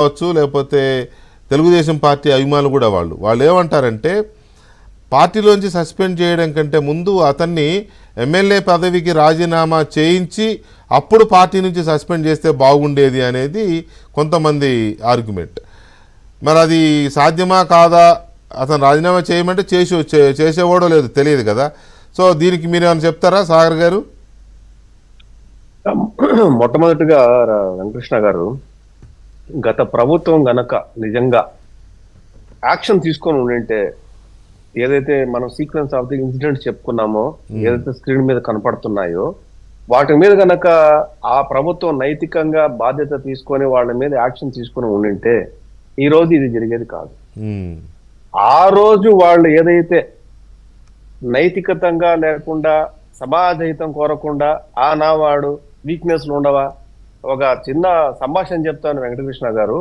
కావచ్చు లేకపోతే తెలుగుదేశం పార్టీ అభిమానులు కూడా వాళ్ళు. వాళ్ళు ఏమంటారంటే పార్టీలోంచి సస్పెండ్ చేయడం కంటే ముందు అతన్ని ఎమ్మెల్యే పదవికి రాజీనామా చేయించి అప్పుడు పార్టీ నుంచి సస్పెండ్ చేస్తే బాగుండేది అనేది కొంతమంది ఆర్గ్యుమెంట్. మరి అది సాధ్యమా కాదా? అతను రాజీనామా చేయమంటే చేసి చేసేవాడో లేదు తెలియదు కదా. సో దీనికి మీరు ఏమైనా చెప్తారా సాగర్ గారు? మొట్టమొదటిగా వెంకృష్ణ గారు గత ప్రభుత్వం గనక నిజంగా యాక్షన్ తీసుకొని ఉండింటే ఏదైతే మనం సీక్వెన్స్ ఆఫ్ ది ఇన్సిడెంట్స్ చెప్పుకున్నామో ఏదైతే స్క్రీన్ మీద కనపడుతున్నాయో వాటి మీద గనక ఆ ప్రభుత్వం నైతికంగా బాధ్యత తీసుకొని వాళ్ళ మీద యాక్షన్ తీసుకొని ఉండింటే ఈ రోజు ఇది జరిగేది కాదు. ఆ రోజు వాళ్ళు ఏదైతే నైతికతంగా లేకుండా సమాజహితం కోరకుండా ఆ నా వాడు వీక్నెస్లు ఉండవా? ఒక చిన్న సంభాషణ చెప్తాను వెంకటకృష్ణ గారు.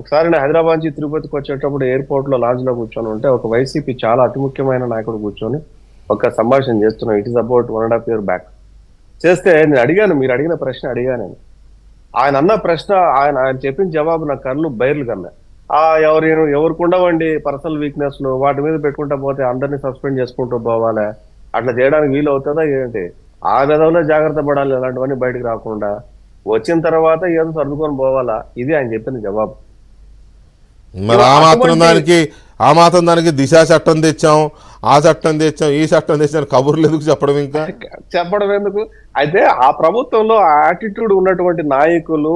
ఒకసారి నేను హైదరాబాద్ నుంచి తిరుపతికి వచ్చేటప్పుడు ఎయిర్పోర్ట్లో లాంజ్లో కూర్చొని ఉంటే ఒక వైసీపీ చాలా అతి ముఖ్యమైన నాయకుడు కూర్చొని ఒక సంభాషణ చేస్తున్నాం it is about one and half year back చేస్తే నేను అడిగాను మీరు అడిగిన ప్రశ్న అడిగాను నేను. ఆయన అన్న ప్రశ్న ఆయన ఆయన చెప్పిన జవాబు నా కళ్ళు బయర్లు కన్నా. ఆ ఎవరు ఎవరికి ఉండవండి పర్సనల్ వీక్నెస్లు వాటి మీద పెట్టుకుంటా పోతే అందరినీ సస్పెండ్ చేసుకుంటూ పోవాలా? అట్లా చేయడానికి వీలు అవుతుందా ఏంటి? ఆ విధంలో జాగ్రత్త పడాలి ఇలాంటివన్నీ బయటకు రాకుండా. వచ్చిన తర్వాత ఏదో సర్దుకొని పోవాలా? ఇది ఆయన చెప్పిన జవాబు. మరి ఆ మాత్రం దానికి ఆ మాత్రం దానికి దిశ చట్టం తెచ్చాం ఆ చట్టం తెచ్చాం ఈ చట్టం తెచ్చాం కబుర్లు ఎందుకు చెప్పడం ఇంకా? చెప్పడం ఎందుకు? అయితే ఆ ప్రభుత్వంలో యాటిట్యూడ్ ఉన్నటువంటి నాయకులు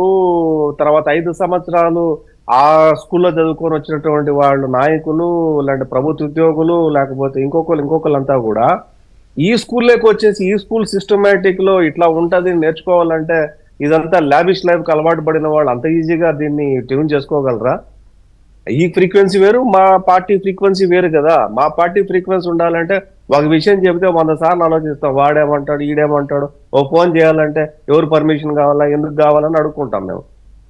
తర్వాత ఐదు సంవత్సరాలు ఆ స్కూల్లో చదువుకొని వచ్చినటువంటి వాళ్ళు నాయకులు లేదంటే ప్రభుత్వ ఉద్యోగులు లేకపోతే ఇంకొకరు ఇంకొకరు కూడా ఈ స్కూల్లోకి వచ్చేసి ఈ స్కూల్ సిస్టమేటిక్లో ఇట్లా ఉంటది నేర్చుకోవాలంటే ఇదంతా లాబిష్ లైఫ్కి అలవాటు పడిన వాళ్ళు అంత ఈజీగా దీన్ని ట్యూన్ చేసుకోగలరా? ఈ ఫ్రీక్వెన్సీ వేరు మా పార్టీ ఫ్రీక్వెన్సీ వేరు కదా. మా పార్టీ ఫ్రీక్వెన్సీ ఉండాలంటే ఒక విషయం చెబితే వంద సార్లు ఆలోచిస్తాం. వాడేమంటాడు ఈడేమంటాడు ఓ ఫోన్ చేయాలంటే ఎవరు పర్మిషన్ కావాలా ఎందుకు కావాలని అడుక్కుంటాం మేము.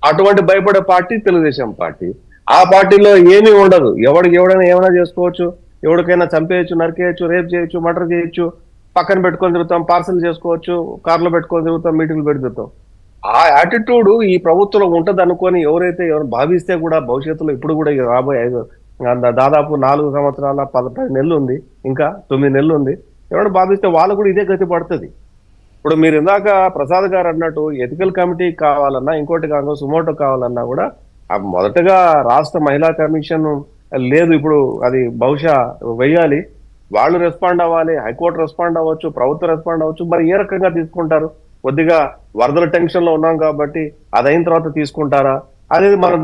అటువంటి భయపడే పార్టీ తెలుగుదేశం పార్టీ ఆ పార్టీలో ఏమీ ఉండదు. ఎవడికి ఎవడైనా ఏమైనా చేసుకోవచ్చు. ఎవరికైనా చంపేయచ్చు నరికేయచ్చు రేప్ చేయొచ్చు మర్డర్ చేయొచ్చు. పక్కన పెట్టుకొని తిరుగుతాం పార్సల్ చేసుకోవచ్చు కార్లో పెట్టుకొని తిరుగుతాం మీటింగ్లు పెట్టి తిరుగుతాం ఆ యాటిట్యూడ్ ఈ ప్రభుత్వంలో ఉంటుంది అనుకొని ఎవరైతే ఎవరు భావిస్తే కూడా భవిష్యత్తులో ఇప్పుడు కూడా రాబోయే ఐదు దాదాపు నాలుగు సంవత్సరాల పది నెలలు ఉంది. ఇంకా తొమ్మిది నెలలు ఉంది. ఎవరు భావిస్తే వాళ్ళు కూడా ఇదే గతి పడుతుంది. ఇప్పుడు మీరు ఇందాక ప్రసాద్ గారు అన్నట్టు ఎథికల్ కమిటీ కావాలన్నా ఇంకోటి కాక సుమోటో కావాలన్నా కూడా మొదటగా రాష్ట్ర మహిళా కమిషన్ లేదు ఇప్పుడు అది బహుశా వెయ్యాలి. వాళ్ళు రెస్పాండ్ అవ్వాలి హైకోర్టు రెస్పాండ్ అవ్వచ్చు ప్రభుత్వం రెస్పాండ్ అవ్వచ్చు మరి ఏ రకంగా తీసుకుంటారు? కొద్దిగా వరదల టెన్షన్లో ఉన్నాం కాబట్టి అది అయిన తర్వాత తీసుకుంటారా? అనేది మనం